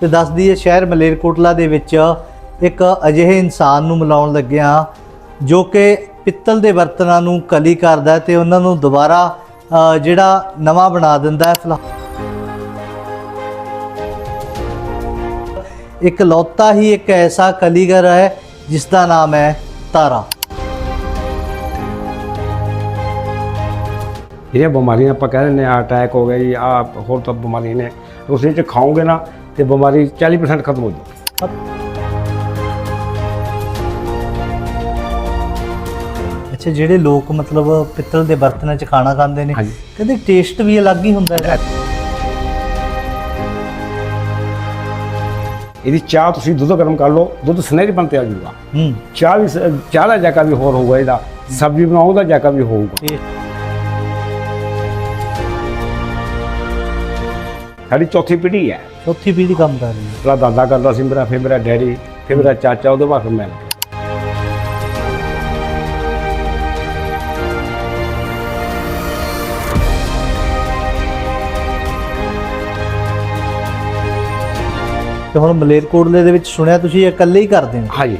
ਤੇ ਦੱਸਦੀ ਹੈ, ਸ਼ਹਿਰ ਮਲੇਰਕੋਟਲਾ ਦੇ ਵਿੱਚ ਇੱਕ ਅਜਿਹੇ ਇਨਸਾਨ ਨੂੰ ਮਿਲਾਉਣ ਲੱਗਿਆ ਜੋ ਕਿ ਪਿੱਤਲ ਦੇ ਬਰਤਨਾਂ ਨੂੰ ਕਲੀ ਕਰਦਾ ਹੈ ਤੇ ਉਹਨਾਂ ਨੂੰ ਦੁਬਾਰਾ ਜਿਹੜਾ ਨਵਾਂ ਬਣਾ ਦਿੰਦਾ ਹੈ ਫਲਾ ਇੱਕ ਲੌਤਾ ਹੀ ਇੱਕ ਐਸਾ ਕਲੀਗਰ ਹੈ ਜਿਸ ਦਾ ਨਾਮ ਹੈ ਤਾਰਾ। ਜਿਹੜੀਆਂ ਬਿਮਾਰੀਆਂ ਆਪਾਂ ਕਹਿ ਦਿੰਦੇ ਆ ਅਟੈਕ ਹੋ ਗਿਆ ਜੀ ਆ ਹੋਰ ਤਾਂ ਬਿਮਾਰੀਆਂ ਨੇ। ਉਸ ਚ ਖਾਓਗੇ ਨਾ ਤੇ ਬਿਮਾਰੀ 40% ਖਤਮ ਹੋ ਜਾਊਗੀ ਅੱਛਾ ਜਿਹੜੇ ਲੋਕ ਮਤਲਬ ਪਿੱਤਲ ਦੇ ਬਰਤਨਾਂ 'ਚ ਖਾਣਾ ਖਾਂਦੇ ਨੇ। ਕਹਿੰਦੇ ਟੇਸਟ ਵੀ ਅਲੱਗ ਹੀ ਹੁੰਦਾ ਹੈ ਇਹਦੀ ਚਾਹ ਤੁਸੀਂ ਦੁੱਧ ਗਰਮ ਕਰ ਲਓ ਦੁੱਧ ਸੁਨਹਿਰੀ ਬਣ ਤੇ ਆ ਜਾਊਗਾ ਹੂੰ। ਚਾਹ ਵੀ ਚਾਹ ਦਾ ਜਾਕਾ ਵੀ ਹੋਰ ਹੋਊਗਾ ਇਹਦਾ ਸਬਜ਼ੀ ਬਣਾਓ ਉਹਦਾ ਜਾਕਾ ਵੀ ਹੋਊਗਾ। ਸਾਡੀ ਚੌਥੀ ਪੀੜ੍ਹੀ ਹੈ। ਚੌਥੀ ਪੀੜ੍ਹੀ ਕੰਮ ਕਰ ਰਹੀ ਹੈ। ਮੇਰਾ ਦਾਦਾ ਕਰਦਾ ਸੀ ਮੇਰਾ ਫਿਰ ਮੇਰਾ ਡੈਡੀ ਫਿਰ ਮੇਰਾ ਚਾਚਾ ਉਹਦੇ ਬਾਅਦ ਫਿਰ ਮੈਂ। ਤੇ ਹੁਣ ਮਲੇਰਕੋਟਲੇ ਦੇ ਵਿੱਚ ਸੁਣਿਆ ਤੁਸੀਂ ਇਕੱਲੇ ਹੀ ਕਰਦੇ ਨੇ ਹਾਂਜੀ।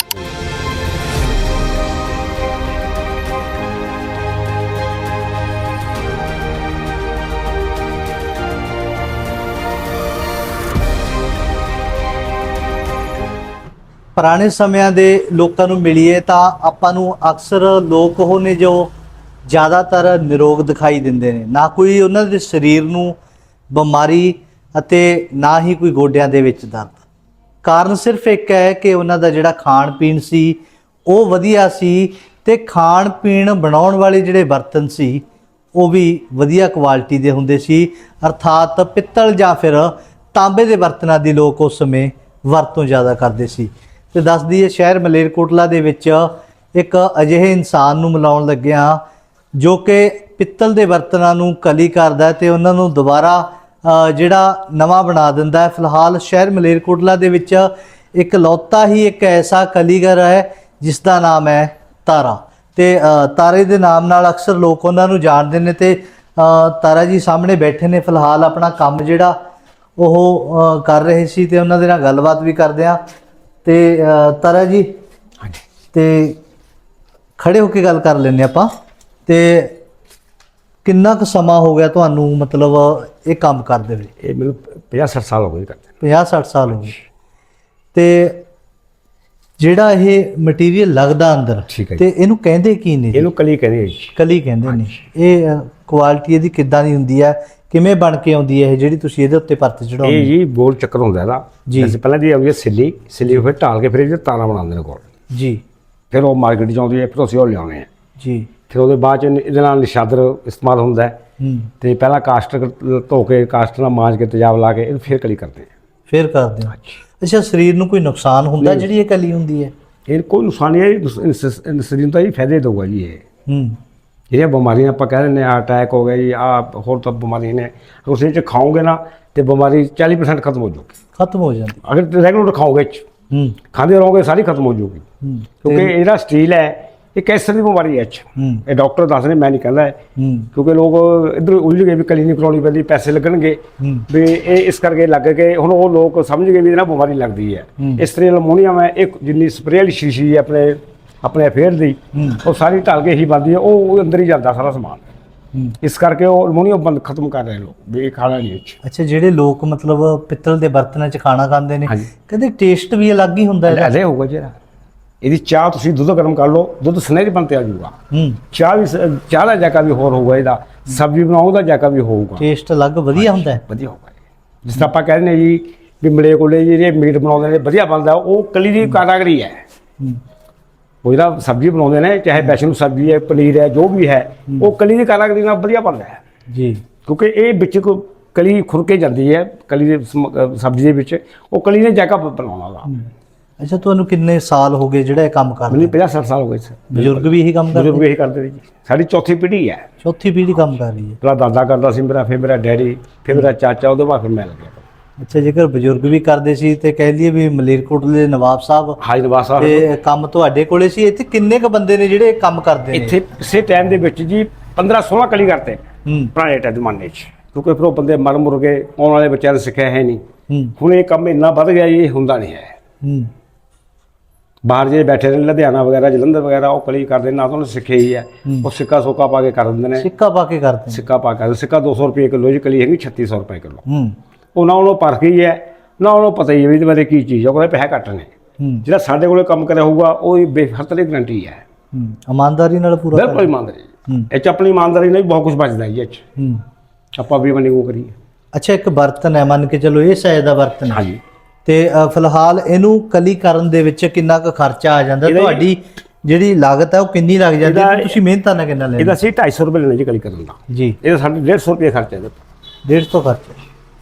ਪੁਰਾਣੇ ਸਮਿਆਂ ਦੇ ਲੋਕਾਂ ਨੂੰ ਮਿਲੀਏ ਤਾਂ ਆਪਾਂ ਨੂੰ ਅਕਸਰ ਲੋਕ ਉਹ ਨੇ ਜੋ ਜ਼ਿਆਦਾਤਰ ਨਿਰੋਗ ਦਿਖਾਈ ਦਿੰਦੇ ਨੇ। ਨਾ ਕੋਈ ਉਹਨਾਂ ਦੇ ਸਰੀਰ ਨੂੰ ਬਿਮਾਰੀ ਅਤੇ ਨਾ ਹੀ ਕੋਈ ਗੋਡਿਆਂ ਦੇ ਵਿੱਚ ਦਰਦ। ਕਾਰਨ ਸਿਰਫ ਇੱਕ ਹੈ ਕਿ ਉਹਨਾਂ ਦਾ ਜਿਹੜਾ ਖਾਣ ਪੀਣ ਸੀ, ਉਹ ਵਧੀਆ ਸੀ ਤੇ ਖਾਣ ਪੀਣ ਬਣਾਉਣ ਵਾਲੇ ਜਿਹੜੇ ਬਰਤਨ ਸੀ, ਉਹ ਵੀ ਵਧੀਆ ਕੁਆਲਿਟੀ ਦੇ ਹੁੰਦੇ ਸੀ। ਅਰਥਾਤ ਪਿੱਤਲ ਜਾਂ ਫਿਰ ਤਾਂਬੇ ਦੇ ਬਰਤਨਾਂ ਦੀ ਲੋਕ ਉਸ ਸਮੇਂ ਵਰਤੋਂ ਜ਼ਿਆਦਾ ਕਰਦੇ ਸੀ। ਤੇ ਦੱਸਦੀ ਹੈ, ਸ਼ਹਿਰ ਮਲੇਰਕੋਟਲਾ ਦੇ ਵਿੱਚ ਇੱਕ ਅਜਿਹੇ ਇਨਸਾਨ ਨੂੰ ਮਿਲਾਉਣ ਲੱਗਿਆ ਜੋ ਕਿ ਪਿੱਤਲ ਦੇ ਬਰਤਨਾਂ ਨੂੰ ਕਲੀ ਕਰਦਾ ਹੈ ਤੇ ਉਹਨਾਂ ਨੂੰ ਦੁਬਾਰਾ ਜਿਹੜਾ ਨਵਾਂ ਬਣਾ ਦਿੰਦਾ ਹੈ। ਫਿਲਹਾਲ ਸ਼ਹਿਰ ਮਲੇਰਕੋਟਲਾ ਦੇ ਵਿੱਚ ਇੱਕ ਲੌਤਾ ਹੀ ਇੱਕ ਐਸਾ ਕਲੀਗਰ ਹੈ ਜਿਸ ਦਾ ਨਾਮ ਹੈ ਤਾਰਾ। ਤੇ ਤਾਰੇ ਦੇ ਨਾਮ ਨਾਲ ਅਕਸਰ ਲੋਕ ਉਹਨਾਂ ਨੂੰ ਜਾਣਦੇ ਨੇ ਤੇ ਤਾਰਾ ਜੀ ਸਾਹਮਣੇ ਬੈਠੇ ਨੇ। ਫਿਲਹਾਲ ਆਪਣਾ ਕੰਮ ਜਿਹੜਾ ਉਹ ਕਰ ਰਹੇ ਸੀ ਤੇ ਉਹਨਾਂ ਦੇ ਨਾਲ ਗੱਲਬਾਤ ਵੀ ਕਰਦੇ ਆ ਤੇ ਅ, ਤਾਰਾ ਜੀ ਹਾਂਜੀ। ਤੇ ਖੜੇ ਹੋ ਕੇ ਗੱਲ ਕਰ ਲੈਂਦੇ ਆਪਾਂ। ਤੇ ਕਿੰਨਾ ਕੁ ਸਮਾਂ ਹੋ ਗਿਆ ਤੁਹਾਨੂੰ ਮਤਲਬ ਇਹ ਕੰਮ ਕਰਦੇ ਹੋਏ? ਇਹ ਮੈਨੂੰ 50 60 ਸਾਲ ਹੋ ਗਏ ਕਰਦੇ 50 60 ਸਾਲ ਹੋ ਗਏ। ਤੇ ਜਿਹੜਾ ਇਹ ਮਟੀਰੀਅਲ ਲੱਗਦਾ ਅੰਦਰ ਠੀਕ ਹੈ ਜੀ। ਤੇ ਇਹਨੂੰ ਕਹਿੰਦੇ ਕੀ ਨੇ? ਇਹਨੂੰ ਕਲੀ ਕਹਿੰਦੇ ਆ ਜੀ। ਕਲੀ ਕਹਿੰਦੇ ਨੇ। ਇਹ ਕੁਆਲਿਟੀ ਇਹਦੀ ਕਿੱਦਾਂ ਦੀ ਹੁੰਦੀ ਹੈ? ਕਿਵੇਂ ਬਣ ਕੇ ਆਉਂਦੀ ਹੈ ਇਹ ਜਿਹੜੀ ਤੁਸੀਂ ਇਹਦੇ ਉੱਤੇ ਪਰਤ ਇਹ ਚੜਾਉਂਦੇ ਜੀ ਗੋਲ ਚੱਕਰ ਹੁੰਦਾ ਇਹਦਾ। ਜੀ। ਵੈਸੇ ਪਹਿਲਾਂ ਦੀ ਆਉਂਦੀ ਹੈ ਸਿੱਲੀ ਸਿੱਲੀ ਫਿਰ ਢਾਲ ਕੇ ਫਿਰ ਇਹਦੇ ਤਾਰਾਂ ਬਣਾਉਂਦੇ ਨੇ ਕੋਲ ਜੀ। ਫਿਰ ਉਹ ਮਾਰਕੀਟ 'ਚ ਆਉਂਦੀ ਹੈ ਫਿਰ ਅਸੀਂ ਉਹ ਲਿਆਉਂਦੇ ਹਾਂ। ਜੀ। ਫਿਰ ਉਹਦੇ ਬਾਅਦ 'ਚ ਇਹਦੇ ਨਾਲ ਨਿਸ਼ਾਦਰ ਇਸਤੇਮਾਲ ਹੁੰਦਾ ਹੈ। ਹੂੰ। ਤੇ ਪਹਿਲਾਂ ਕਾਸਟਰ ਧੋ ਕੇ ਕਾਸਟਰ ਨਾਲ ਮਾਂਜ ਕੇ ਤੇਜ਼ਾਬ ਲਾ ਕੇ ਇਹਨੂੰ ਫਿਰ ਕਲੀ ਕਰਦੇ ਆ ਫੇਰ ਕਰਦੇ ਹੋ। ਅੱਛਾ। ਸਰੀਰ ਨੂੰ ਕੋਈ ਨੁਕਸਾਨ ਹੁੰਦਾ ਜਿਹੜੀ ਇਹ ਕਲੀ ਹੁੰਦੀ ਹੈ? ਇਹ ਕੋਈ ਨੁਕਸਾਨ ਨਹੀਂ ਹੈ ਇਹ ਸਰੀਰ ਨੂੰ ਤਾਂ ਇਹ ਫਾਇਦੇ ਦਊਗਾ ਜੀ ਇਹ। ਹੂੰ। ਜਿਹੜੀਆਂ ਬਿਮਾਰੀਆਂ ਆਪਾਂ ਕਹਿ ਦਿੰਦੇ ਆ ਅਟੈਕ ਹੋ ਗਿਆ ਜੀ ਆ ਹੋਰ ਤਾਂ ਬਿਮਾਰੀਆਂ ਨੇ। ਤੁਸੀਂ ਇਹ ਚ ਖਾਓਗੇ ਨਾ ਤੇ ਬਿਮਾਰੀ 40% ਖਤਮ ਹੋ ਜਾਊਗੀ। ਖਤਮ ਹੋ ਜਾਂਦੀ। ਅਗਰ ਰੈਗੂਲਰ ਖਾਓਗੇ ਚ ਹੂੰ। ਖਾਂਦੇ ਰਹੋਗੇ ਸਾਰੀ ਖਤਮ ਹੋ ਜਾਊਗੀ। ਹੂੰ। ਕਿਉਂਕਿ ਇਹ ਜਿਹੜਾ ਸਟੀਲ ਹੈ ਇਹ ਕੈਂਸਰ ਦੀ ਬਿਮਾਰੀ ਹੈ ਚ? ਇਹ ਡਾਕਟਰ ਦੱਸ ਰਹੇ ਮੈਂ ਨਹੀਂ ਕਹਿੰਦਾ ਕਿਉਂਕਿ ਲੋਕ ਇਧਰ ਉਲਝ ਗਏ ਵੀ ਕਲੀ ਨਹੀਂ ਕਰਾਉਣੀ ਪੈਂਦੀ ਪੈਸੇ ਲੱਗਣਗੇ। ਵੀ ਇਹ ਇਸ ਕਰਕੇ ਲੱਗ ਗਏ ਹੁਣ ਉਹ ਲੋਕ ਸਮਝ ਗਏ ਵੀ ਇਹਦੇ ਨਾਲ ਬਿਮਾਰੀ ਲੱਗਦੀ ਹੈ। ਇਸ ਤਰ੍ਹਾਂ ਅਲਮੋਨੀਅਮ ਹੈ ਇੱਕ ਜਿੰਨੀ ਸਪਰੇਅ ਵਾਲੀ ਸ਼ੀਸ਼ੀ ਹੈ ਆਪਣੇ ਆਪਣੇ ਅਫੇਅਰ ਦੀ ਹੂੰ। ਉਹ ਸਾਰੀ ਢਲ ਕੇ ਹੀ ਬਣਦੀ ਹੈ ਉਹ ਅੰਦਰ ਹੀ ਜਾਂਦਾ ਸਾਰਾ ਸਮਾਨ। ਹੂੰ। ਇਸ ਕਰਕੇ ਉਹ ਅਲਮੋਨੀਅਮ ਬੰਦ ਖਤਮ ਕਰ ਰਹੇ ਲੋਕ ਵੀ ਇਹ ਖਾਣਾ ਨਹੀਂ 'ਚ। ਅੱਛਾ ਜਿਹੜੇ ਲੋਕ ਮਤਲਬ ਪਿੱਤਲ ਦੇ ਬਰਤਨਾਂ 'ਚ ਖਾਣਾ ਖਾਂਦੇ ਨੇ। ਕਹਿੰਦੇ ਟੇਸਟ ਵੀ ਅਲੱਗ ਹੀ ਹੁੰਦਾ ਇਹਦਾ? ਅਲੇ ਹੋਊਗਾ ਜਿਹੜਾ। ਇਹਦੀ ਚਾਹ ਤੁਸੀਂ ਦੁੱਧ ਗਰਮ ਕਰ ਲਓ ਦੁੱਧ ਸੁਨਹਿਰੀ ਬਣ ਤੇ ਆ ਜਾਊਗਾ। ਹੂੰ। ਚਾਹ ਵੀ ਚਾਹ ਦਾ ਜਾਕਾ ਵੀ ਹੋਰ ਹੋਊਗਾ ਇਹਦਾ ਸਬਜ਼ੀ ਬਣਾਓ ਉਹਦਾ ਜਾਕਾ ਵੀ ਹੋਊਗਾ। ਟੇਸਟ ਅਲੱਗ ਵਧੀਆ ਹੁੰਦਾ ਹੈ। ਵਧੀਆ ਹੋਊਗਾ। ਜਿਸ ਤਰ੍ਹਾਂ ਆਪਾਂ ਕਹਿੰਦੇ ਜੀ ਵੀ ਮਲੇ ਕੋਲੇ ਜਿਹੜੇ ਮੀਟ ਬਣਾਉਂਦੇ ਨੇ ਵਧੀਆ ਬਣਦਾ ਉਹ ਕਲੀ ਦੀ ਕਾਰਾਗਰੀ ਹੈ। ਹੂੰ। ਉਹ ਜਿਹੜਾ ਸਬਜ਼ੀ ਬਣਾਉਂਦੇ ਨੇ ਚਾਹੇ ਵੈਸ਼ਨੂ ਸਬਜ਼ੀ ਹੈ ਪਨੀਰ ਹੈ ਜੋ ਵੀ ਹੈ ਉਹ ਕਲੀ ਦੀ ਕਾਰਾਗਰੀ ਨਾਲ ਵਧੀਆ ਬਣਦਾ ਹੈ। ਜੀ। ਕਿਉਂਕਿ ਇਹ ਵਿੱਚ ਕੋ ਕਲੀ ਖੁਰਕੇ ਜਾਂਦੀ ਹੈ ਕਲੀ ਦੇ ਸਬਜ਼ੀ ਦੇ ਵਿੱਚ ਉਹ ਕਲੀ ਨੇ ਜਾਕਾ ਬਣਾਉਣਾ ਉਹਦਾ ਅੱਛਾ ਤੁਹਾਨੂੰ ਕਿੰਨੇ ਸਾਲ ਹੋ ਗਏ ਜਿਹੜਾ ਇਹ ਕੰਮ ਕਰਦੇ? ਮੈਨੂੰ 50 60 ਸਾਲ ਹੋ ਗਏ ਸੀ ਬਜ਼ੁਰਗ ਵੀ ਇਹੀ ਕੰਮ ਬਜ਼ੁਰਗ ਕਰਦੇ ਇਹੀ ਕਰਦੇ ਨੇ ਜੀ। ਸਾਡੀ ਚੌਥੀ ਪੀੜ੍ਹੀ ਹੈ। ਚੌਥੀ ਪੀੜ੍ਹੀ ਕੰਮ ਕਰ ਰਹੀ ਹੈ। ਮੇਰਾ ਦਾਦਾ ਕਰਦਾ ਸੀ ਮੇਰਾ ਫਿਰ ਮੇਰਾ ਡੈਡੀ ਫਿਰ ਮੇਰਾ ਚਾਚਾ ਉਹਦੇ ਬਾਅਦ ਫਿਰ ਮੈਂ ਲੱਗਿਆ। ਅੱਛਾ ਜੇਕਰ ਬਜ਼ੁਰਗ ਵੀ ਕਰਦੇ ਸੀ ਤੇ ਕਹਿ ਲਈਏ ਵੀ ਮਲੇਰਕੋਟਲੇ ਦੇ ਨਵਾਬ ਸਾਹਿਬ ਹਾਜੀ ਨਵਾਜ਼ ਸਾਹਿਬ। ਤੇ ਕੰਮ ਤੁਹਾਡੇ ਕੋਲੇ ਸੀ? ਇੱਥੇ ਕਿੰਨੇ ਕ ਬੰਦੇ ਨੇ ਜਿਹੜੇ ਕੰਮ ਕਰਦੇ ਨੇ? ਇੱਥੇ ਇਸੇ ਟਾਈਮ ਦੇ ਵਿੱਚ ਜੀ 15 16 ਕਲੀ ਕਰਤੇ ਹੂੰ। ਪੁਰਾਣੇ ਟਾਈਮ ਜ਼ਮਾਨੇ 'ਚ। ਕਿਉਂਕਿ ਫਿਰ ਉਹ ਬੰਦੇ ਮਰ ਮੁਰ ਗਏ ਆਉਣ ਵਾਲੇ ਬੱਚਿਆਂ ਨੇ ਸਿੱਖਿਆ ਹੈ ਨਹੀਂ। ਹੁਣ ਇਹ ਕੰਮ ਇੰਨਾ ਵੱਧ ਗਿਆ ਜੀ, ਇਹ ਹੁੰਦਾ ਨਹੀਂ ਹੈ। ਬਾਹਰ ਜੇ ਬੈਠੇ ਨੇ ਲੁਧਿਆਣਾ ਵਗੈਰਾ ਜਲੰਧਰ ਵਗੈਰਾ ਉਹ ਕਲੀ ਕਰਦੇ ਨੇ, ਨਾ ਤਾਂ ਉਹਨੇ ਸਿੱਖੇ ਹੀ ਹੈ। ਉਹ ਸਿੱਕਾ ਸੋਕਾ ਪਾ ਕੇ ਕਰ ਦਿੰਦੇ ਨੇ। ਸਿੱਕਾ ਪਾ ਕੇ ਕਰਦੇ ਸਿੱਕਾ ਪਾ ਕੇ ਸਿੱਕਾ 200 ਰੁਪਏ ਕਿਲੋ ਜੀ ਕਲੀ ਹੈਗੀ 3600 ਰੁਪਏ ਕਿਲੋ। ਹੂੰ ਉਹ ਨਾ ਉਹਨੂੰ ਪਰਖ ਗਈ ਹੈ ਨਾ ਉਹਨੂੰ ਪਤਾ ਹੀ ਹੈ ਵੀ ਇਹਦੇ ਬਾਰੇ ਕੀ ਚੀਜ਼ ਹੈ ਉਹਦੇ ਪੈਸੇ ਘੱਟ ਨੇ। ਹੂੰ। ਜਿਹੜਾ ਸਾਡੇ ਕੋਲੇ ਕੰਮ ਕਰਿਆ ਹੋਊਗਾ ਉਹ ਹੀ ਬੇਖਤਰੀ ਗਰੰਟੀ ਹੈ। ਹੂੰ ਇਮਾਨਦਾਰੀ ਨਾਲ ਪੂਰਾ ਬਿਲਕੁਲ ਇਮਾਨਦਾਰੀ। ਹੂੰ। ਇਹ ਚ ਆਪਣੀ ਇਮਾਨਦਾਰੀ ਨਾਲ ਬਹੁਤ ਕੁਝ ਬਚਦਾ ਜੀ ਇਹ ਚ। ਹੂੰ। ਆਪਾਂ ਵੀ ਬਣੀ ਉਹ ਕਰੀਏ। ਅੱਛਾ ਇੱਕ ਬਰਤਨ ਹੈ ਮੰਨ ਕੇ ਚਲੋ ਇਹ ਸਾਈਜ਼ ਦਾ ਬਰਤਨ ਹੈ। ਤੇ ਫਿਲਹਾਲ ਇਹਨੂੰ ਕਲੀ ਕਰਨ ਦੇ ਵਿੱਚ ਕਿੰਨਾ ਕੁ ਖਰਚਾ ਆ ਜਾਂਦਾ? ਤੁਹਾਡੀ ਜਿਹੜੀ ਲਾਗਤ ਹੈ ਉਹ ਕਿੰਨੀ ਲੱਗ ਜਾਂਦੀ ਹੈ? ਤੁਸੀਂ ਮਿਹਨਤਾਂ ਨਾਲ ਕਿੰਨਾ ਲੈਂਦੇ ਇਹਦਾ ਸੀ 250 ਰੁਪਏ ਲੈਣੇ ਜੀ ਕਲੀ ਕਰਨ ਦਾ। ਜੀ। ਇਹਦਾ ਸਾਡੇ 150 ਰੁਪਏ ਖਰਚਾ ਇਹਦਾ 150 ਖਰਚਾ।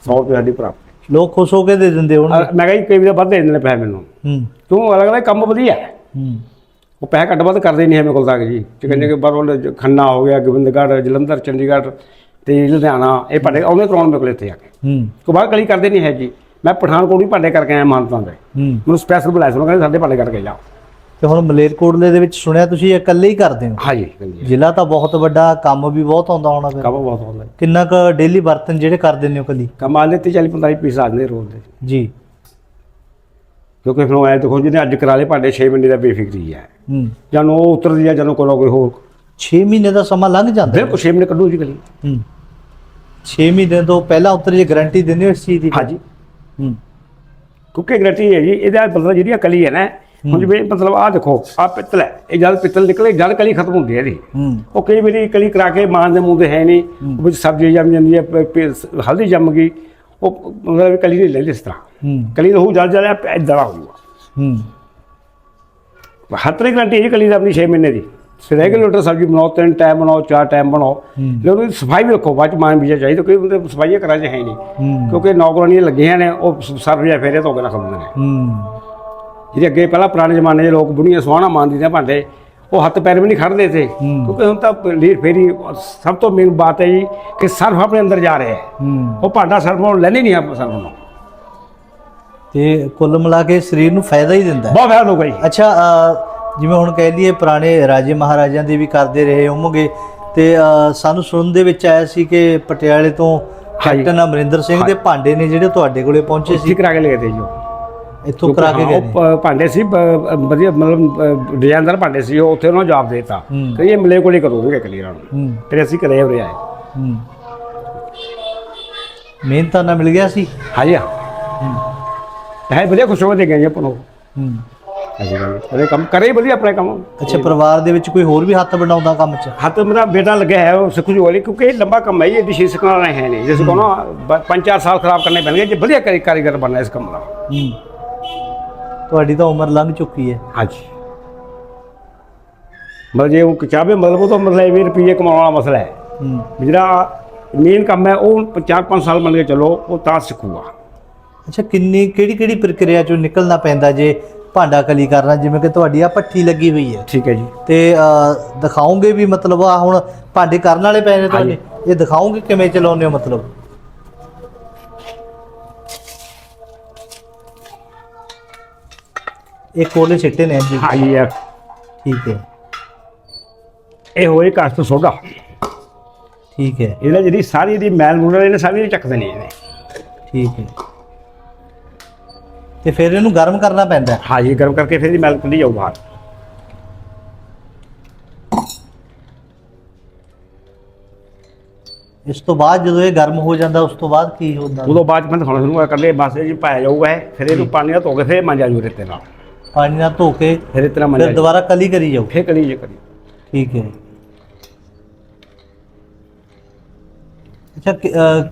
100 ਰੁਪਏ ਸਾਡੀ ਪ੍ਰਾਪਤ। ਲੋਕ ਖੁਸ਼ ਹੋ ਕੇ ਦੇ ਦਿੰਦੇ ਹੁਣ ਮੈਂ ਕਿਹਾ ਜੀ ਕਈ ਵਾਰ ਵੱਧ ਦੇ ਦਿੰਦੇ ਨੇ ਪੈਸੇ ਮੈਨੂੰ। ਹੂੰ। ਕਿਉਂ? ਅਲੱਗ ਅਲੱਗ ਕੰਮ ਵਧੀਆ। ਹੈ। ਉਹ ਪੈਸੇ ਘੱਟ ਵੱਧ ਕਰਦੇ ਨਹੀਂ ਹੈ ਮੇਰੇ ਕੋਲ ਤੱਕ ਜੀ। ਚਿਕਨ ਕੇ ਬਰੋਲ ਖੰਨਾ ਹੋ ਗਿਆ ਗੋਬਿੰਦਗੜ੍ਹ ਜਲੰਧਰ ਚੰਡੀਗੜ੍ਹ ਤੇ ਲੁਧਿਆਣਾ ਇਹ ਭਾਂਡੇ ਆਉਂਦੇ ਕਰਾਉਣ ਮੇਰੇ ਕੋਲ ਇੱਥੇ ਆ ਕੇ। ਹੂੰ। ਕੋ ਬਾਹਰ ਕਲੀ ਕਰਦੇ ਨਹੀਂ ਹੈ ਜੀ। ਮੈਂ ਪਠਾਨਕੋਟ ਵੀ ਭਾਂਡੇ ਕਰਕੇ ਆਇਆ ਮਾਨਤਾਂ ਦੇ। ਹੂੰ। ਮੈਨੂੰ ਸਪੈਸ਼ਲ ਬੁਲਾਇਆ ਸੀ ਉਹਨਾਂ ਕਹਿੰਦੇ ਸਾਡੇ ਭਾਂਡੇ ਕਰਕੇ ਜਾਓ। ਤੇ ਹੁਣ ਮਲੇਰਕੋਟਲੇ ਦੇ ਵਿੱਚ ਸੁਣਿਆ ਤੁਸੀਂ ਇਕੱਲੇ ਹੀ ਕਰਦੇ ਹੋ? ਹਾਂਜੀ ਹੈ। ਜ਼ਿਲ੍ਹਾ ਤਾਂ ਬਹੁਤ ਵੱਡਾ ਕੰਮ ਵੀ ਬਹੁਤ ਆਉਂਦਾ ਹੋਣਾ ਫਿਰ। ਕੰਮ ਬਹੁਤ ਹੁੰਦਾ ਹੈ। ਕਿੰਨਾ ਕੁ ਡੇਲੀ ਬਰਤਨ ਜਿਹੜੇ ਕਰ ਦਿੰਦੇ ਹੋ ਕੱਲੀ ਕੰਮ ਆ ਲੈਤੇ 40 45 ਪੀਸ ਆਉਂਦੇ ਰੋਜ਼ ਦੇ। ਜੀ। ਕਿਉਂਕਿ ਫਿਰ ਉਹ ਐ ਦੇਖੋ ਜਿਹਨੇ ਅੱਜ ਕਰਾ ਲਏ ਭਾਂਡੇ 6 ਮਹੀਨੇ ਦਾ ਬੇਫਿਕਰੀ ਹੈ। ਹੂੰ। ਜਾਂ ਉਹ ਉਤਰਦੀ ਆ ਜਦੋਂ ਕੋਲ ਕੋਈ ਹੋਰ। 6 ਮਹੀਨੇ ਦਾ ਸਮਾਂ ਲੰਘ ਜਾਂਦਾ। ਹੈ। ਬਿਲਕੁਲ 6 ਮਹੀਨੇ ਕੱਢੂ ਜੀ ਕਲੀ ਹੂੰ। 6 ਮਹੀਨੇ ਤੋਂ ਪਹਿਲਾਂ ਉਤਰ ਜੇ ਗਾਰੰਟੀ ਦਿੰਦੇ ਹੋ ਇਸ ਚੀਜ਼ ਦੀ? ਹਾਂਜੀ। ਹੂੰ। ਕਿਉਂਕਿ ਗਰੰਟੀ ਹੈ ਜੀ ਇਹਦਾ ਮਤਲਬ ਜਿਹੜੀ ਕਲੀ ਹੈ ਨਾ ਹੁਣ ਜਿਵੇਂ ਮਤਲਬ ਆਹ ਦੇਖੋ ਆਹ ਪਿੱਤਲ ਹੈ ਇਹ ਜਦ ਪਿੱਤਲ ਨਿਕਲੇ ਜਦ ਕਲੀ ਖਤਮ ਹੁੰਦੀ ਹੈ ਇਹਦੀ। ਉਹ ਕਈ ਵਾਰੀ ਕਲੀ ਕਰਾ ਕੇ ਮਾਂ ਦੇ ਮੂੰਹ ਦੇ ਹੈ ਨਹੀਂ ਵਿੱਚ ਸਬਜ਼ੀ ਜੰਮ ਜਾਂਦੀ ਹੈ ਹਲਦੀ ਜੰਮ ਗਈ ਉਹ ਮਤਲਬ ਕਲੀ ਨਹੀਂ ਲੈਂਦੀ ਇਸ ਤਰ੍ਹਾਂ। ਕਲੀ ਦਾ ਹੂ ਜਲ ਜਲਿਆ ਇਦਾਂ ਹੋਊਗਾ ਹੂੰ ਹਰ ਤਰ੍ਹਾਂ ਦੀ ਗਰੰਟੀ ਹੈ ਜੀ ਕਲੀ ਦਾ ਆਪਣੀ 6 ਮਹੀਨੇ ਦੀ। ਰੈਗੂਲੇਟਰ ਸਬਜ਼ੀ ਬਣਾਓ ਤਿੰਨ ਟਾਈਮ ਬਣਾਓ ਚਾਰ ਟਾਈਮ ਬਣਾਓ। ਉਹਦੀ ਸਫ਼ਾਈ ਵੀ ਰੱਖੋ ਬਾਅਦ ਚ ਮਾਨ ਵੀ ਚਾਹੀਦਾ ਕੋਈ ਬੰਦੇ ਸਫਾਈਆਂ ਕਰਾਂ ਚ ਹੈ ਨਹੀਂ। ਕਿਉਂਕਿ ਨੌਕਰਾਨੀਆਂ ਲੱਗੀਆਂ ਨੇ ਉਹ ਸਰਵਿਆ ਫੇਰੇ ਕੇ ਰੱਖ ਦਿੰਦੇ ਨੇ। ਹੂੰ। ਜਿਹੜੇ ਅੱਗੇ ਪਹਿਲਾਂ ਪੁਰਾਣੇ ਜ਼ਮਾਨੇ ਦੇ ਲੋਕ ਬੁੜੀਆਂ ਸੁਹਾਣਾ ਮੰਨਦੀ ਨੇ ਭਾਂਡੇ ਉਹ ਹੱਥ ਪੈਰ ਵੀ ਨਹੀਂ ਖੜਦੇ ਹੂੰ। ਕਿਉਂਕਿ ਹੁਣ ਤਾਂ ਲੀਰ ਫੇਰੀ ਸਭ ਤੋਂ ਮੇਨ ਬਾਤ ਹੈ ਜੀ ਕਿ ਸਰਫ ਆਪਣੇ ਅੰਦਰ ਜਾ ਰਿਹਾ ਹੈ। ਉਹ ਭਾਂਡਾ ਸਰਫ ਨੂੰ ਲੈਣੇ ਨਹੀਂ ਆਪ ਸਰਫ ਨੂੰ। ਤੇ ਕੁੱਲ ਮਿਲਾ ਕੇ ਸਰੀਰ ਨੂੰ ਫਾਇਦਾ ਹੀ ਦਿੰਦਾ ਬਹੁਤ ਫਾਇਦਾ ਹੋਊਗਾ ਜੀ। ਅੱਛਾ ਜਿਵੇਂ ਹੁਣ ਕਹਿ ਲਈਏ ਪੁਰਾਣੇ ਰਾਜੇ ਮਹਾਰਾਜਿਆਂ ਦੇ ਵੀ ਕਰਦੇ ਰਹੇ ਹੋਵੋਗੇ ਤੇ ਸਾਨੂੰ ਸੁਣਨ ਦੇ ਵਿੱਚ ਆਇਆ ਸੀ ਕਿ ਪਟਿਆਲੇ ਤੋਂ। ਕੈਪਟਨ ਅਮਰਿੰਦਰ ਸਿੰਘ ਦੇ ਭਾਂਡੇ ਨੇ ਜਿਹੜੇ ਤੁਹਾਡੇ ਕੋਲੇ ਪਹੁੰਚੇ ਸੀ। ਠੀਕ ਕਰਾ ਕੇ ਲੈ ਗਏ ਤੇ ਜੀ। ਇੱਥੋਂ ਕਰਾ ਕੇ ਗਏ ਨੇ? ਭਾਂਡੇ ਸੀ ਵਧੀਆ ਮਤਲਬ ਡਿਜ਼ਾਈਨਦਾਰ ਭਾਂਡੇ ਸੀ ਉਹ ਉੱਥੇ ਉਹਨਾਂ ਨੂੰ ਜਵਾਬ ਦੇਤਾ। ਕਿ ਇਹ ਮਲੇ ਕੋਲੇ ਕਰੋਗੇ ਕਲੀਅਰ ਨੂੰ। ਫਿਰ ਅਸੀਂ ਕਰੇ ਹੋ ਰਿਹਾ ਹੈ। ਮਿਹਨਤਾਂ ਨਾਲ ਮਿਲ ਗਿਆ ਸੀ? ਹਾਂਜੀ ਹਾਂ। ਵਧੀਆ ਖੁਸ਼ ਹੋ ਦੇ ਗਏ ਆਪਾਂ ਨੂੰ। ਹੂੰ। ਕੰਮ ਕਰੇ ਵਧੀਆ ਆਪਣੇ ਕੰਮ। ਅੱਛਾ ਪਰਿਵਾਰ ਦੇ ਵਿੱਚ ਕੋਈ ਹੋਰ ਵੀ ਹੱਥ ਬਣਾਉਂਦਾ ਕੰਮ 'ਚ? ਹੱਥ ਮੇਰਾ ਬੇਟਾ ਲੱਗਿਆ ਹੈ ਉਹ ਸਿੱਖ ਵਾਲੀ ਕਿਉਂਕਿ ਇਹ ਲੰਬਾ ਕੰਮ ਹੈ ਇਹ ਸਿੱਖਣ ਵਾਲਾ ਹੈ ਨਹੀਂ। ਜਿਸ ਕੋ ਨਾ ਬ- ਪੰਜ ਚਾਰ ਸਾਲ ਖਰਾਬ ਕਰਨੇ ਪੈਣਗੇ ਜੇ ਵਧੀਆ ਕਾਰੀ- ਕਾਰੀਗਰ ਬਣਨਾ ਇਸ ਕੰਮ ਦਾ ਹੂੰ। ਤੁਹਾਡੀ ਤਾਂ ਉਮਰ ਲੰਘ ਚੁੱਕੀ ਹੈ। ਹਾਂਜੀ। ਮਤਲਬ ਜੇ ਉਹ ਚਾਹਵੇ ਮਤਲਬ ਉਹ ਤਾਂ ਮਤਲਬ ਇਹ ਵੀ ਰੁਪਈਏ ਕਮਾਉਣ ਵਾਲਾ ਮਸਲਾ ਹੈ। ਹੂੰ। ਜਿਹੜਾ ਮੇਨ ਕੰਮ ਹੈ ਉਹ ਚਾਰ ਪੰਜ ਸਾਲ ਮੰਨ ਕੇ ਚੱਲੋ ਉਹ ਤਾਂ ਸਿੱਖੂਗਾ। ਅੱਛਾ ਕਿੰਨੀ ਕਿਹੜੀ ਕਿਹੜੀ ਪ੍ਰਕਿਰਿਆ ਚੋਂ ਨਿਕਲਣਾ ਪੈਂਦਾ ਜੇ ਭਾਂਡਾ ਕਲੀ ਕਰਨਾ ਜਿਵੇਂ ਕਿ ਤੁਹਾਡੀ ਆ ਭੱਠੀ ਲੱਗੀ ਹੋਈ ਹੈ। ਠੀਕ ਹੈ ਜੀ। ਤੇ ਅ, ਦਿਖਾਓਗੇ ਵੀ ਮਤਲਬ ਆ ਹੁਣ ਭਾਂਡੇ ਕਰਨ ਵਾਲੇ ਪਏ ਨੇ ਤੁਹਾਡੇ? ਇਹ ਦਿਖਾਓਗੇ ਕਿਵੇਂ ਚਲਾਉਂਦੇ ਹੋ ਮਤਲਬ? ਇਹ ਕੋਲੇ ਸਿੱਟੇ ਨੇ ਜੀ। ਹਾਂਜੀ ਇਹ- ਠੀਕ ਹੈ। ਇਹ ਹੋਏ ਕਾਸਟ ਸੋਡਾ ਠੀਕ ਹੈ। ਇਹਦਾ ਜਿਹੜੀ ਸਾਰੀ ਦੀ ਮੈਲ ਮੂਲ ਇਹਨੇ ਸਾਰੀ ਇਹਨੇ ਚੱਕਦੇ ਨੇ ਇਹਨੇ। ਠੀਕ ਹੈ। ਤੇ ਫਿਰ ਇਹਨੂੰ ਗਰਮ ਕਰਨਾ ਪੈਂਦਾ ਹੈ। ਹਾਂਜੀ ਗਰਮ ਕਰਕੇ ਫਿਰ ਇਹਦੀ ਮੈਲ ਕੱਢੀ ਜਾਊ ਬਾਹਰ। ਇਸ ਤੋਂ ਬਾਅਦ ਜਦੋਂ ਇਹ ਗਰਮ ਹੋ ਜਾਂਦਾ ਉਸ ਤੋਂ ਬਾਅਦ ਕੀ ਹੁੰਦਾ? ਉਦੋਂ ਬਾਅਦ 'ਚ ਮੈਂ ਦਿਖਾਉਣਾ ਸ਼ੁਰੂ ਕਰਦੇ ਬਸ ਇਹ ਜੀ ਪਾਇਆ ਜਾਊਗਾ ਇਹ ਫਿਰ ਇਹਨੂੰ ਪਾਣੀ ਨਾਲ ਧੋ ਕੇ ਫਿਰ ਮਾਂਜਾ ਜੂ ਰੇਤੇ ਨਾਲ। ਪਾਣੀ ਨਾਲ ਧੋ ਕੇ ਫਿਰ ਇਤਨਾ ਫਿਰ ਮਾਂਜਾ ਦੁਬਾਰਾ ਕਲੀ ਕਰੀ ਜਾਓ। ਫਿਰ ਕਲੀ ਜੇ ਕਰੀ। ਠੀਕ ਹੈ। ਅੱਛਾ ਕਿ- ਅਹ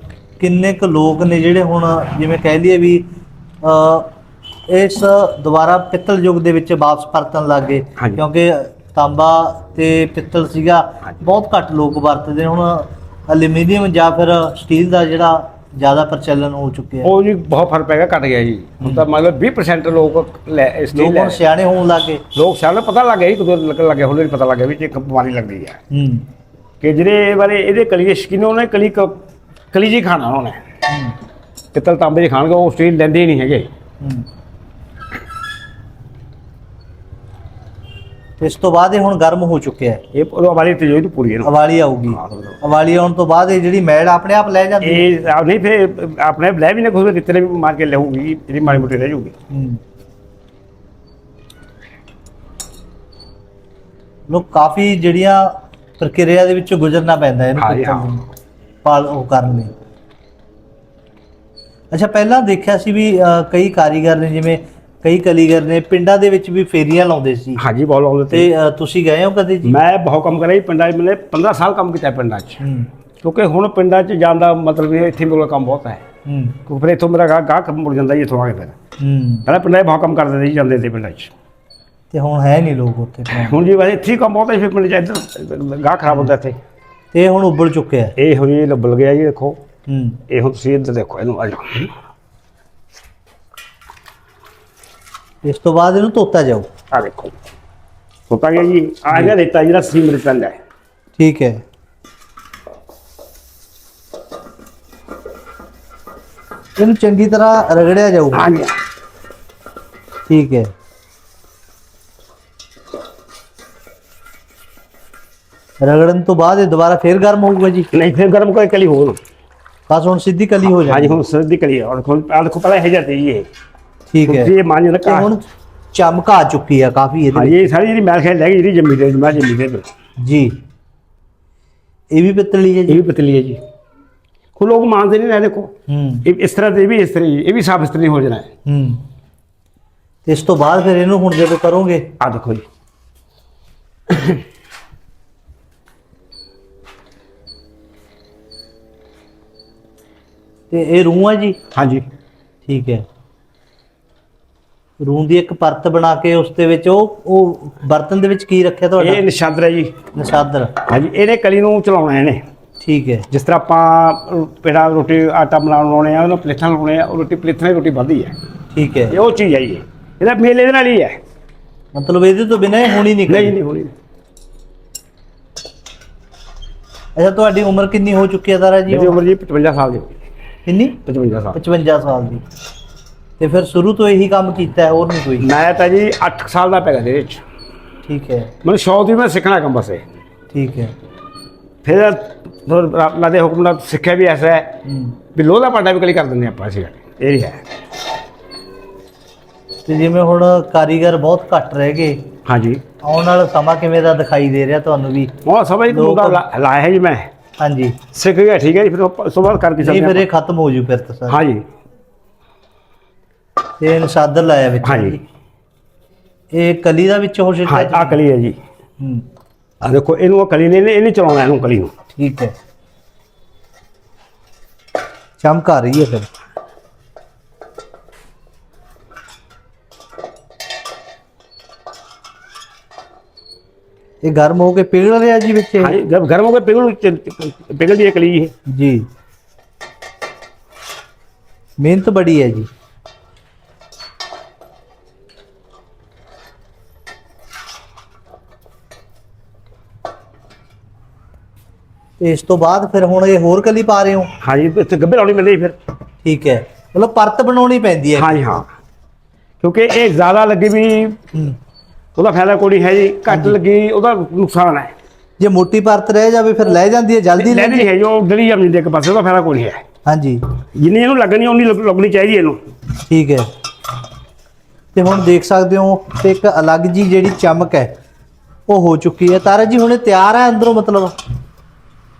ਕਿੰਨੇ ਕੁ ਲੋਕ ਨੇ ਜਿਹੜੇ ਹੁਣ ਜਿਵੇਂ ਕਹਿ ਲਈਏ ਵੀ ਅਹ, ਇਸ ਦੁਬਾਰਾ ਪਿੱਤਲ ਯੁੱਗ ਦੇ ਵਿੱਚ ਵਾਪਸ ਪਰਤਣ ਲੱਗ? ਹਾਂਜੀ। ਕਿਉਂਕਿ ਤਾਂਬਾ ਤੇ ਪਿੱਤਲ ਸੀਗਾ ਹਾਂਜੀ। ਬਹੁਤ ਘੱਟ ਲੋਕ ਵਰਤਦੇ ਨੇ। ਹੁਣ ਐਲੂਮੀਨੀਅਮ ਜਾਂ ਫਿਰ ਸਟੀਲ ਦਾ ਜਿਹੜਾ ਜ਼ਿਆਦਾ ਪ੍ਰਚਲਨ ਹੋ ਚੁੱਕਿਆ ਉਹ ਜੀ ਬਹੁਤ ਫ਼ਰਕ ਪੈ ਗਿਆ ਘਟ ਗਿਆ ਜੀ। ਹੁਣ ਤਾਂ ਮਤਲਬ 20% ਲੋਕ ਲੈ ਇਸ ਲੋਕ ਚੀਜ਼ ਹੁਣ ਲੈ ਸਿਆਣੇ ਹੋਣ ਲੱਗ ਲੋਕ ਸਾਨੂੰ ਪਤਾ ਲੱਗ ਗਿਆ ਜੀ ਕਦੋਂ ਲੱਗਣ ਲੱਗਿਆ ਹੌਲੀ ਹੌਲੀ ਪਤਾ ਲੱਗ ਗਿਆ ਵੀ ਇਹ ਇੱਕ ਬਿਮਾਰੀ ਲੱਗਦੀ ਹੈ। ਹੂੰ। ਕਿ ਜਿਹੜੇ ਬਾਰੇ ਇਹਦੇ ਕਲੀ ਦੇ ਸ਼ਕੀਨ ਉਹਨੇ ਕਲੀ ਕ- ਕਲੀ ਜੀ ਖਾਣਾ ਉਹਨੇ। ਹੂੰ, ਪਿੱਤਲ ਤਾਂਬੇ ਦੇ ਖਾਣਗੇ ਉਹ ਸਟੀਲ ਲੈਂਦੇ ਹੀ ਨਹੀਂ ਹੈਗੇ। ਹੂੰ। ਇਸ ਤੋਂ ਬਾਅਦ ਇਹ ਹੁਣ ਗਰਮ ਹੋ ਚੁੱਕਿਆ ਹੈ। ਇਹ ਉਹ ਵਾਲੀ ਤੇ ਜੋ ਪੂਰੀ ਹੈ ਨਾ। ਅਵਾਲੀ ਆਊਗੀ। ਅਵਾਲੀ ਆਉਣ ਤੋਂ ਬਾਅਦ ਇਹ ਜਿਹੜੀ ਮੈਲ ਆਪਣੇ ਆਪ ਲੈ ਜਾਂਦੀ ਹੈ। ਇਹ ਨਹੀਂ ਫਿਰ ਆਪਣੇ ਲੈ ਵੀ ਨੇ ਕੋਈ ਰਿੱਤੇ ਵੀ ਮਾਰ ਕੇ ਲਹੂਗੀ ਜਿਹੜੀ ਮਾੜੀ ਮੋਟੀ ਰਹਿ ਜਾਊਗੀ। ਲੋਕ ਕਾਫੀ ਜਿਹੜੀਆਂ ਪ੍ਰਕਿਰਿਆ ਦੇ ਵਿੱਚੋਂ ਗੁਜ਼ਰਨਾ ਪੈਂਦਾ ਹੈ ਇਹਨੂੰ ਪਾਲ ਉਹ ਕਰਨ ਲਈ। ਅੱਛਾ ਪਹਿਲਾਂ ਦੇਖਿਆ ਸੀ ਵੀ ਕਈ ਕਾਰੀਗਰ ਨੇ ਜਿਵੇਂ ਕਈ ਕਲੀਗਰ ਨੇ ਪਿੰਡਾਂ ਦੇ ਵਿੱਚ ਵੀ ਫੇਰੀਆਂ ਲਾਉਂਦੇ ਸੀ। ਹਾਂਜੀ ਬੋਲ ਆਉਂਦੇ ਤੇ ਅ, ਤੁਸੀਂ ਗਏ ਹੋ ਕਦੇ ਜੀ? ਮੈਂ ਬਹੁਤ ਕੰਮ ਕਰਿਆ ਜੀ ਪਿੰਡਾਂ 'ਚ ਮੈਨੇ 15 ਸਾਲ ਕੰਮ ਕੀਤਾ ਪਿੰਡਾਂ 'ਚ। ਹੂੰ। ਕਿਉਂਕਿ ਹੁਣ ਪਿੰਡਾਂ 'ਚ ਜਾਣ ਦਾ ਮਤਲਬ ਇਹ ਇੱਥੇ ਮੇਰੇ ਕੋਲ ਕੰਮ ਬਹੁਤ ਹੈ। ਹੂੰ। ਕਿਉਂਕਿ ਫਿਰ ਇੱਥੋਂ ਮੇਰਾ ਗਾਹ ਗਾਹ ਕੰਮ ਮੁੜ ਜਾਂਦਾ ਜੀ ਇੱਥੋਂ ਆ ਕੇ ਫਿਰ। ਹੂੰ। ਪਹਿਲਾਂ ਪਿੰਡਾਂ 'ਚ ਬਹੁਤ ਕੰਮ ਕਰਦੇ ਸੀ ਜਾਂਦੇ ਸੀ ਪਿੰਡਾਂ 'ਚ। ਤੇ ਹੁਣ ਹੈ ਨਹੀਂ ਲੋਕ ਉੱਥੇ। ਹੁਣ ਜੀ ਵੈਸੇ ਇੱਥੇ ਹੀ ਕੰਮ ਬਹੁਤ ਹੈ ਫਿਰ ਪਿੰਡ 'ਚ ਇੱਧਰ ਗਾਹ ਖਰਾਬ ਹੁੰਦਾ ਇੱਥੇ। ਤੇ ਇਹ ਹੁਣ ਉੱਬਲ ਚੁੱਕਿਆ। ਹੈ ਇਹ ਹੁਣ ਜੀ ਲੱਭਲ ਗਿਆ ਜੀ ਦੇਖੋ। ਹੂੰ। ਇਹ ਹੁਣ ਤੁਸੀਂ ਇੱਧਰ ਦੇਖੋ ਇਹਨੂੰ ਆ ਜਾਓ। ਇਸ ਤੋਂ ਬਾਅਦ ਇਹਨੂੰ ਧੋਤਾ ਜਾਓ ਆ ਦੇਖੋ। ਹੋਤਾ ਗਿਆ ਜੀ। ਆ ਗਿਆ ਦਿੱਤਾ ਜਿਹੜਾ ਸੀਮਰ ਪੈਂਦਾ ਹੈ। ਠੀਕ ਹੈ। ਇਹਨੂੰ ਚੰਗੀ ਤਰ੍ਹਾਂ ਰਗੜਿਆ ਜਾਊਗਾ। ਹਾਂਜੀ। ਠੀਕ ਹੈ। ਰਗੜਨ ਤੋਂ ਬਾਅਦ ਇਹ ਦੁਬਾਰਾ ਫੇਰ ਗਰਮ ਹੋਊਗਾ ਜੀ। ਨਹੀਂ ਫਿਰ ਗਰਮ ਕੋਈ ਕਲੀ ਹੋਰ। ਬਸ ਹੁਣ ਸਿੱਧੀ ਕਲੀ ਹੋ ਹਾਂਜੀ ਜਾਣੀ ਹੁਣ ਸਰਦੀ ਕਲੀ ਔਰ ਕੋਲ ਆ ਦੇਖੋ ਪਹਿਲਾਂ ਇਹ ਜਾਂਦੀ ਜੀ ਇਹ। ਠੀਕ ਹੈ। ਇਹ ਮਾਨ ਜਨ ਤੇ ਹੁਣ ਚਮਕ ਆ ਚੁੱਕੀ ਆ ਕਾਫੀ ਇਹਦੇ ਹਾਂਜੀ ਇਹ ਸਾਰੀ ਜਿਹੜੀ ਮੈਲ ਖੈਲ ਲੈ ਗਈ ਜਿਹੜੀ ਜੰਮੀ ਦੇ ਮੈਂ ਜੰਮੀ ਦੇ। ਜੀ। ਇਹ ਵੀ ਪਿੱਤਲੀ ਹੈ ਇਹ ਜੀ ਵੀ ਪਤਲੀ ਹੈ ਜੀ। ਕੋ ਲੋਕ ਮੰਨਦੇ ਨਹੀਂ ਨਾ ਦੇਖੋ। ਹੂੰ। ਇਹ ਇਸ ਤਰ੍ਹਾਂ ਦੇ ਵੀ ਇਸ ਤਰ੍ਹਾਂ ਹੀ, ਇਹ ਵੀ ਸਾਫ਼ ਇਸ ਤਰ੍ਹਾਂ ਹੀ ਹੋ ਜਾਣਾ। ਹੈ। ਹੂੰ ਤੇ ਇਸ ਤੋਂ ਬਾਅਦ ਫਿਰ ਇਹਨੂੰ ਹੁਣ ਜਦੋਂ ਕਰੋਗੇ? ਆ ਦੇਖੋ ਜੀ। ਤੇ ਇਹ ਰੂਹ ਹੈ ਜੀ? ਹਾਂਜੀ। ਠੀਕ ਹੈ। ਰੂਹ ਦੀ ਇੱਕ ਪਰਤ ਬਣਾ ਕੇ ਉਸ ਦੇ ਵਿੱਚ ਉਹ ਉਹ ਬਰਤਨ ਦੇ ਵਿੱਚ ਕੀ ਰੱਖਿਆ ਇਹ ਤੁਹਾਡਾ ਨਿਸ਼ਾਦਰ ਹੈ ਜੀ। ਨਸ਼ਾਦਰ। ਹਾਂਜੀ ਇਹਨੇ ਕਲੀ ਨੂੰ ਚਲਾਉਣਾ ਇਹਨੇ। ਠੀਕ ਹੈ। ਜਿਸ ਤਰ੍ਹਾਂ ਆਪਾਂ ਪੇੜਾ ਰੋਟੀ ਆਟਾ ਬਣਾਉਣ ਲਾਉਣੇ ਆ ਉਹਨੂੰ ਪਲੇਥਾਂ ਲਾਉਣੇ ਆ ਉਹ ਰੋਟੀ ਪਲੇਥਾਂ ਦੀ ਰੋਟੀ ਵੱਧਦੀ ਹੈ। ਠੀਕ ਹੈ। ਇਹ ਉਹ ਚੀਜ਼ ਹੈ ਜੀ। ਇਹ। ਇਹਦਾ ਮੇਲ ਇਹਦੇ ਨਾਲ ਹੀ ਹੈ। ਮਤਲਬ ਇਹਦੇ ਤੋਂ ਬਿਨਾਂ ਇਹ ਹੋਣੀ ਨਹੀਂ ਨਹੀਂ ਹੋਣੀ ਅੱਛਾ ਤੁਹਾਡੀ ਉਮਰ ਕਿੰਨੀ ਹੋ ਚੁੱਕੀ ਹੈ ਤਾਰਾ ਜੀ? ਇਹਦੀ ਉਮਰ ਜੀ 55 ਸਾਲ ਦੀ ਕਿੰਨੀ? 55 ਸਾਲ। 55 ਸਾਲ ਦੀ। ਤੇ ਫਿਰ ਸ਼ੁਰੂ ਤੋਂ ਇਹੀ ਕੰਮ ਕੀਤਾ ਹੈ ਹੋਰ ਨਹੀਂ ਕੋਈ? ਮੈਂ ਤਾਂ ਜੀ 8 ਸਾਲ ਦਾ ਪੈਗਾ ਦੇ ਵਿੱਚ। ਠੀਕ ਹੈ। ਮੈਨੂੰ ਸ਼ੌਕ ਦੀ ਮੈਂ ਸਿੱਖਣਾ ਕੰਮ ਬਸ ਠੀਕ ਹੈ। ਫਿਰ ਅੱਲਾ ਦੇ ਹੁਕਮ ਨਾਲ ਸਿੱਖਿਆ ਵੀ ਐਸਾ ਹੈ ਹੂੰ। ਵੀ ਲੋਹ ਦਾ ਪਾਟਾ ਵੀ ਕਲੀ ਕਰ ਦਿੰਦੇ ਆਪਾਂ ਅਸੀਂ। ਇਹ ਹੀ ਹੈ। ਤੇ ਜਿਵੇਂ ਹੁਣ ਕਾਰੀਗਰ ਬਹੁਤ ਘੱਟ ਰਹਿ ਗਏ ਹਾਂਜੀ। ਆਉਣ ਵਾਲਾ ਸਮਾਂ ਕਿਵੇਂ ਦਾ ਦਿਖਾਈ ਦੇ ਰਿਹਾ ਤੁਹਾਨੂੰ ਵੀ? ਉਹ ਸਮਝ ਨੂੰ ਲੋਕ- ਲਾਇਆ ਹੈ ਜੀ ਮੈਂ। ਹਾਂਜੀ। ਸਿੱਖ ਗਿਆ ਠੀਕ ਹੈ ਜੀ ਫਿਰ ਬਾਅਦ ਕਰ ਵੀ ਨਹੀਂ ਸਕਦੇ ਫਿਰ ਇਹ। ਖਤਮ ਹੋ ਜੂ ਫਿਰ ਤਾਂ ਸਰ। ਹਾਂਜੀ। ਤੇ ਨਸ਼ਾਦਰ ਲਾਇਆ ਵਿੱਚ। ਹਾਂਜੀ। ਇਹ ਕਲੀ ਦਾ ਵਿੱਚ ਹੋ ਹਾਂ ਸਿੱਟਿਆ ਆ ਕਲੀ ਹੈ ਜੀ। ਹੂੰ। ਆ ਦੇਖੋ ਇਹਨੂੰ ਉਹ ਕਲੀ ਨੇ ਇਹਨੇ ਚਲਾਉਣਾ ਇਹਨੂੰ ਕਲੀ ਨੂੰ। ਠੀਕ ਹੈ। ਚਮਕ ਆ ਰਹੀ ਹੈ ਫਿਰ। ਇਹ ਗਰਮ ਹੋ ਕੇ ਪਿਘਲ ਰਿਹਾ ਜੀ ਵਿੱਚ? ਹਾਂਜੀ ਗਰਮ ਹੋ ਕੇ ਪਿਘਲ ਪਿਘਲਦੀ ਹੈ ਕਲੀ ਇਹ। ਜੀ। ਮਿਹਨਤ ਬੜੀ ਹੈ ਜੀ। ਤੇ ਇਸ ਤੋਂ ਬਾਅਦ ਫਿਰ ਹੁਣ ਇਹ ਹੋਰ ਕਲੀ ਪਾ ਰਹੇ ਹੋ? ਹਾਂਜੀ ਇੱਥੇ ਗੱਭੇ ਲਾਉਣੀ ਮਿਲਦੀ ਫਿਰ। ਠੀਕ ਹੈ। ਮਤਲਬ ਪਰਤ ਬਣਾਉਣੀ ਪੈਂਦੀ ਹੈ। ਹਾਂਜੀ ਹਾਂ। ਕਿਉਂਕਿ ਇਹ ਜ਼ਿਆਦਾ ਲੱਗੀ ਵੀ। ਉਹਦਾ ਫਾਇਦਾ ਕੋਈ ਨਹੀਂ ਹੈ ਜੀ। ਘੱਟ ਲੱਗੀ ਉਹਦਾ ਨੁਕਸਾਨ ਹੈ। ਜੇ ਮੋਟੀ ਪਰਤ ਰਹਿ ਜਾਵੇ ਫਿਰ ਲੈ ਜਾਂਦੀ ਹੈ ਜਲਦੀ ਲੈ ਲੈਣੀ ਹੈ? ਜੋ ਡਲੀ ਜਾਂਦੀ ਦੇ ਇੱਕ ਪਾਸੇ ਉਹਦਾ ਫਾਇਦਾ ਕੋਈ ਨਹੀਂ ਹੈ। ਹਾਂਜੀ। ਜਿੰਨੀ ਇਹਨੂੰ ਲੱਗਣੀ ਉਨੀ ਲੱਗ- ਲੱਗਣੀ ਚਾਹੀਦੀ ਇਹਨੂੰ। ਠੀਕ ਹੈ। ਤੇ ਹੁਣ ਦੇਖ ਸਕਦੇ ਹੋ ਤੇ ਇੱਕ ਅਲੱਗ ਜੀ ਜਿਹੜੀ ਚਮਕ ਹੈ ਉਹ ਹੋ ਚੁੱਕੀ ਹੈ। ਤਾਰਾ ਜੀ ਹੁਣ ਤਿਆਰ ਹੈ ਅੰਦਰੋਂ ਮਤਲਬ?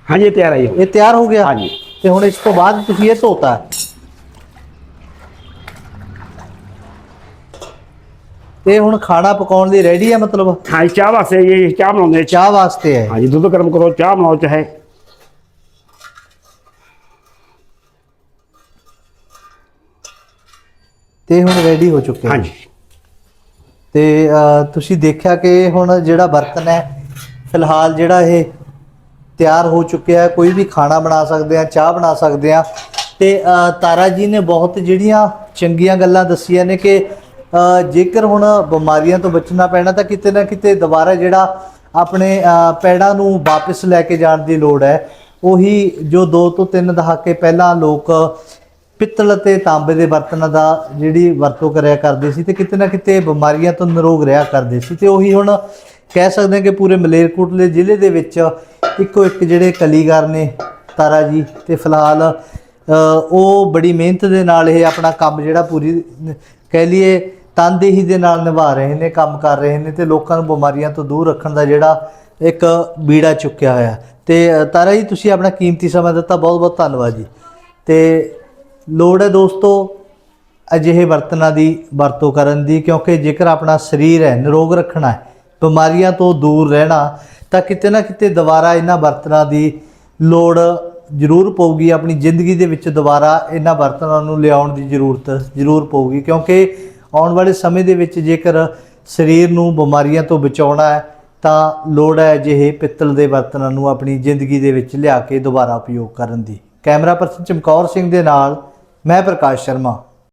ਹਾਂਜੀ ਇਹ ਤਿਆਰ ਹੈ ਜੀ। ਇਹ ਤਿਆਰ ਹੋ ਗਿਆ? ਹਾਂਜੀ। ਤੇ ਹੁਣ ਇਸ ਤੋਂ ਬਾਅਦ ਤੁਸੀਂ ਇਹ ਧੋਤਾ। ਇਹ ਹੁਣ ਖਾਣਾ ਪਕਾਉਣ ਲਈ ਰੈਡੀ ਹੈ ਮਤਲਬ? ਹਾਂ ਚਾਹ ਵਾਸਤੇ ਇਹ ਚਾਹ ਬਣਾਉਂਦੇ ਚਾਹ ਚਾਹ ਵਾਸਤੇ ਹੈ। ਹਾਂਜੀ ਦੁੱਧ ਗਰਮ ਕਰੋ ਚਾਹ ਬਣਾਓ ਚਾਹੇ। ਤੇ ਹੁਣ ਰੈਡੀ ਹੋ ਚੁੱਕਿਆ ਹੈ। ਹਾਂਜੀ। ਤੇ ਅ, ਤੁਸੀਂ ਦੇਖਿਆ ਕਿ ਹੁਣ ਜਿਹੜਾ ਬਰਤਨ ਹੈ ਫਿਲਹਾਲ ਜਿਹੜਾ ਇਹ ਤਿਆਰ ਹੋ ਚੁੱਕਿਆ ਹੈ ਕੋਈ ਵੀ ਖਾਣਾ ਬਣਾ ਸਕਦੇ ਆ, ਚਾਹ ਬਣਾ ਸਕਦੇ ਆ। ਤੇ ਤਾਰਾ ਜੀ ਨੇ ਬਹੁਤ ਜਿਹੜੀਆਂ ਚੰਗੀਆਂ ਗੱਲਾਂ ਦੱਸੀਆਂ ਨੇ ਕਿ ਜੇਕਰ ਹੁਣ ਬਿਮਾਰੀਆਂ ਤੋਂ ਬਚਣਾ ਪੈਣਾ, ਤਾਂ ਕਿਤੇ ਨਾ ਕਿਤੇ ਦੁਬਾਰਾ ਜਿਹੜਾ ਆਪਣੇ ਪੈੜਾਂ ਨੂੰ ਵਾਪਸ ਲੈ ਕੇ ਜਾਣ ਦੀ ਲੋੜ ਹੈ। ਉਹੀ ਜੋ 2 ਤੋਂ 3 ਦਹਾਕੇ ਪਹਿਲਾਂ ਲੋਕ ਪਿੱਤਲ ਅਤੇ ਤਾਂਬੇ ਦੇ ਬਰਤਨਾਂ ਦਾ ਜਿਹੜੀ ਵਰਤੋਂ ਕਰਿਆ ਕਰਦੇ ਸੀ, ਤੇ ਕਿਤੇ ਨਾ ਕਿਤੇ ਬਿਮਾਰੀਆਂ ਤੋਂ ਨਿਰੋਗ ਰਿਹਾ ਕਰਦੇ ਸੀ। ਤੇ ਉਹੀ ਹੁਣ ਕਹਿ ਸਕਦੇ ਹਾਂ ਕਿ ਪੂਰੇ ਮਲੇਰਕੋਟਲੇ ਜ਼ਿਲ੍ਹੇ ਦੇ ਵਿੱਚ ਇੱਕੋ ਇੱਕ ਜਿਹੜੇ ਕਲੀਗਰ ਨੇ, ਤਾਰਾ ਜੀ ਤੇ ਫਿਲਹਾਲ ਉਹ ਬੜੀ ਮਿਹਨਤ ਦੇ ਨਾਲ ਇਹ ਆਪਣਾ ਕੰਮ ਜਿਹੜਾ ਪੂਰੀ, ਕਹਿ ਲਈਏ ਤਨਦੇਹੀ ਦੇ ਨਾਲ ਨਿਭਾ ਰਹੇ ਨੇ, ਕੰਮ ਕਰ ਰਹੇ ਨੇ ਤੇ ਲੋਕਾਂ ਨੂੰ ਬਿਮਾਰੀਆਂ ਤੋਂ ਦੂਰ ਰੱਖਣ ਦਾ ਜਿਹੜਾ ਇੱਕ ਬੀੜਾ ਚੁੱਕਿਆ ਹੋਇਆ। ਤੇ ਤਾਰਾ ਜੀ, ਤੁਸੀਂ ਆਪਣਾ ਕੀਮਤੀ ਸਮਾਂ ਦਿੱਤਾ ਬਹੁਤ ਬਹੁਤ ਧੰਨਵਾਦ ਜੀ। ਤੇ ਲੋੜ ਹੈ ਦੋਸਤੋ ਅਜਿਹੇ ਬਰਤਨਾਂ ਦੀ ਵਰਤੋਂ ਕਰਨ ਦੀ, ਕਿਉਂਕਿ ਜੇਕਰ ਆਪਣਾ ਸਰੀਰ ਹੈ, ਨਿਰੋਗ ਰੱਖਣਾ ਹੈ ਬਿਮਾਰੀਆਂ ਤੋਂ ਦੂਰ ਰਹਿਣਾ, ਤਾਂ ਕਿਤੇ ਨਾ ਕਿਤੇ ਦੁਬਾਰਾ ਇਹਨਾਂ ਬਰਤਨਾਂ ਦੀ ਲੋੜ ਜ਼ਰੂਰ ਪਊਗੀ। ਆਪਣੀ ਜ਼ਿੰਦਗੀ ਦੇ ਵਿੱਚ ਦੁਬਾਰਾ ਇਹਨਾਂ ਬਰਤਨਾਂ ਨੂੰ ਲਿਆਉਣ ਦੀ ਜ਼ਰੂਰਤ ਜ਼ਰੂਰ ਪਊਗੀ, ਕਿਉਂਕਿ ਆਉਣ ਵਾਲੇ ਸਮੇਂ ਦੇ ਵਿੱਚ ਜੇਕਰ ਸਰੀਰ ਨੂੰ ਬਿਮਾਰੀਆਂ ਤੋਂ ਬਚਾਉਣਾ ਹੈ, ਤਾਂ ਲੋੜ ਹੈ ਅਜਿਹੇ ਪਿੱਤਲ ਦੇ ਬਰਤਨਾਂ ਨੂੰ ਆਪਣੀ ਜ਼ਿੰਦਗੀ ਦੇ ਵਿੱਚ ਲਿਆ ਕੇ ਦੁਬਾਰਾ ਉਪਯੋਗ ਕਰਨ ਦੀ। ਕੈਮਰਾ ਪਰਸਨ ਚਮਕੌਰ ਸਿੰਘ ਦੇ ਨਾਲ, ਮੈਂ ਪ੍ਰਕਾਸ਼ ਸ਼ਰਮਾ।